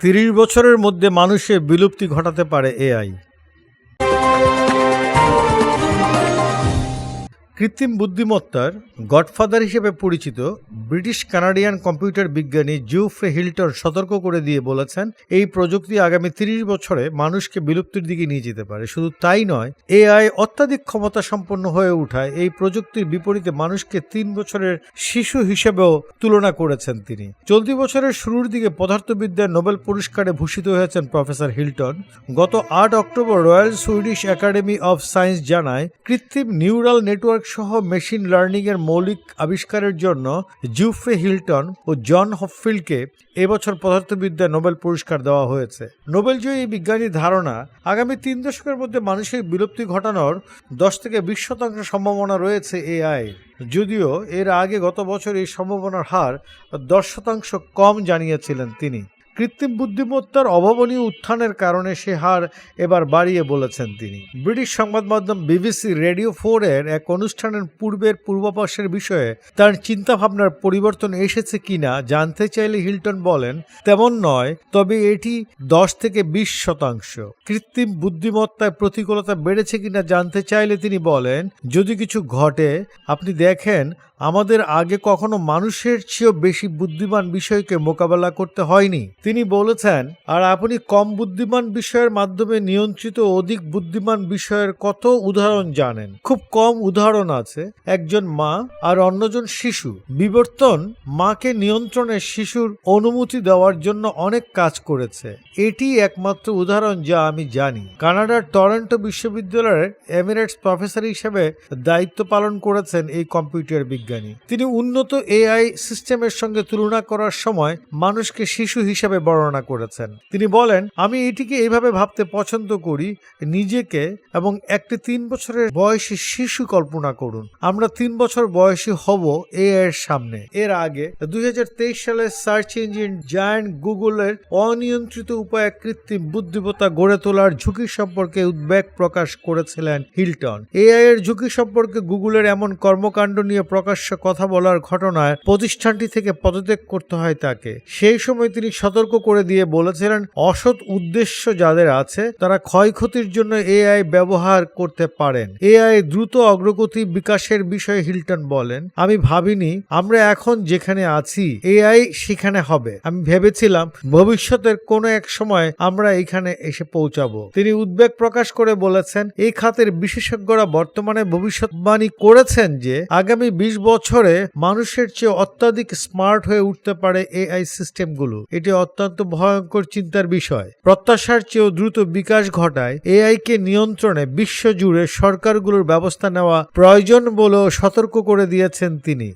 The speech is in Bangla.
তিরিশ বছরের মধ্যে মানুষের বিলুপ্তি ঘটাতে পারে এআই কৃত্রিম বুদ্ধিমত্তার গডফাদার হিসেবে পরিচিত ব্রিটিশ কানাডিয়ান কম্পিউটার বিজ্ঞানী জুফ্রে হিল্টন সতর্ক করে দিয়ে বলেছেন, এই প্রযুক্তি আগামী তিরিশ বছরে মানুষকে বিলুপ্তির দিকে নিয়ে যেতে পারে। শুধু তাই নয়, এআই অত্যাধিক ক্ষমতা সম্পন্ন হয়ে ওঠায় এই প্রযুক্তির বিপরীতে মানুষকে তিন বছরের শিশু হিসেবেও তুলনা করেছেন তিনি। চলতি বছরের শুরুর দিকে পদার্থবিদ্যার নোবেল পুরস্কারে ভূষিত হয়েছেন প্রফেসর হিল্টন। গত আট October Royal Swedish Academy of Science জানায়, কৃত্রিম নিউরাল নেটওয়ার্ক সহ মেশিন লার্নিং এর মৌলিক আবিষ্কারের জন্য জুফ্রে হিল্টন ও জন হফিল্ডকে এবছর পদার্থবিদ্যা নোবেল পুরস্কার দেওয়া হয়েছে। নোবেলজয়ী এই বিজ্ঞানীর ধারণা, আগামী তিন দশকের মধ্যে মানুষের বিলুপ্তি ঘটানোর দশ থেকে বিশ শতাংশ সম্ভাবনা রয়েছে এআই। যদিও এর আগে গত বছর এই সম্ভাবনার হার দশ শতাংশ কম জানিয়েছিলেন তিনি। কৃত্রিম বুদ্ধিমত্তার অভাবনীয় উত্থানের কারণে সে হার এবার বাড়িয়ে বলেছেন তিনি। ব্রিটিশ সংবাদ মাধ্যম বিবিসি রেডিও ফোর এর এক অনুষ্ঠানের পূর্বের পূর্বাভাসের বিষয়ে তার চিন্তাভাবনার পরিবর্তন এসেছে কিনা জানতে চাইলে হিল্টন বলেন, তেমন নয়, তবে এটি দশ থেকে বিশ শতাংশ। কৃত্রিম বুদ্ধিমত্তায় প্রতিকূলতা বেড়েছে কিনা জানতে চাইলে তিনি বলেন, যদি কিছু ঘটে, আপনি দেখেন, আমাদের আগে কখনো মানুষের চেয়েও বেশি বুদ্ধিমান বিষয়কে মোকাবেলা করতে হয়নি। তিনি বলেছেন, আর আপনি কম বুদ্ধিমান বিষয়ের মাধ্যমে নিয়ন্ত্রিত অধিক বুদ্ধিমান বিষয়ের কত উদাহরণ জানেন? খুব কম উদাহরণ আছে, একজন মা আর অন্যজন শিশু। বিবর্তন মাকে নিয়ন্ত্রণে শিশুর অনুমতি দেওয়ার জন্য অনেক কাজ করেছে। এটি একমাত্র উদাহরণ যা আমি জানি। কানাডার টরন্টো বিশ্ববিদ্যালয়ের এমিরেটস প্রফেসর হিসেবে দায়িত্ব পালন করেছেন এই কম্পিউটার বিজ্ঞানী। তিনি উন্নত এআই সিস্টেমের সঙ্গে তুলনা করার সময় মানুষকে শিশু হিসেবে বর্ণনা করেছেন। তিনি বলেন, আমি এটিকে এইভাবে ভাবতে পছন্দ করি, নিজেকে এবং একটি তিন বছরের বয়সী শিশু কল্পনা করুন। আমরা তিন বছর বয়সী হব এআই এর সামনে। এর আগে দুই সালে সার্চ ইঞ্জিন জায়ান্ট গুগলের অনিয়ন্ত্রিত উপায়ে কৃত্রিম বুদ্ধিমত্তা গড়ে তোলার ঝুঁকি সম্পর্কে উদ্বেগ প্রকাশ করেছিলেন হিল্টন। এআই এর ঝুঁকি সম্পর্কে গুগলের এমন কর্মকাণ্ড নিয়ে প্রকাশ্য কথা বলার ঘটনায় প্রতিষ্ঠানটি থেকে পদত্যাগ করতে হয় তাকে। সেই সময় তিনি সতর্ক করে দিয়ে বলেছিলেন, অসৎ উদ্দেশ্য যাদের আছে, তারা ক্ষয়ক্ষতির জন্য এআই ব্যবহার করতে পারেন। এআই দ্রুত অগ্রগতি বিকাশের বিষয়ে হিল্টন বলেন, আমি ভাবিনি, আমরা এখন যেখানে আছি, এআই সেখানে হবে। আমি ভেবেছিলাম, ভবিষ্যতের কোনো এক সময় আমরা এখানে এসে পৌঁছাবো। তিনি উদ্বেগ প্রকাশ করে বলেছেন এই খাতের বিশেষজ্ঞরা বর্তমানে ভবিষ্যৎবাণী করেছেন যে, আগামী বিশ বছরে মানুষের চেয়ে অত্যাধিক স্মার্ট হয়ে উঠতে পারে এআই সিস্টেমগুলো। এটি অত্যন্ত ভয়ঙ্কর চিন্তার বিষয়। প্রত্যাশার চেয়েও দ্রুত বিকাশ ঘটায় এআই কে নিয়ন্ত্রণে বিশ্বজুড়ে সরকারগুলোর ব্যবস্থা নেওয়া প্রয়োজন বলেও সতর্ক করে দিয়েছেন তিনি।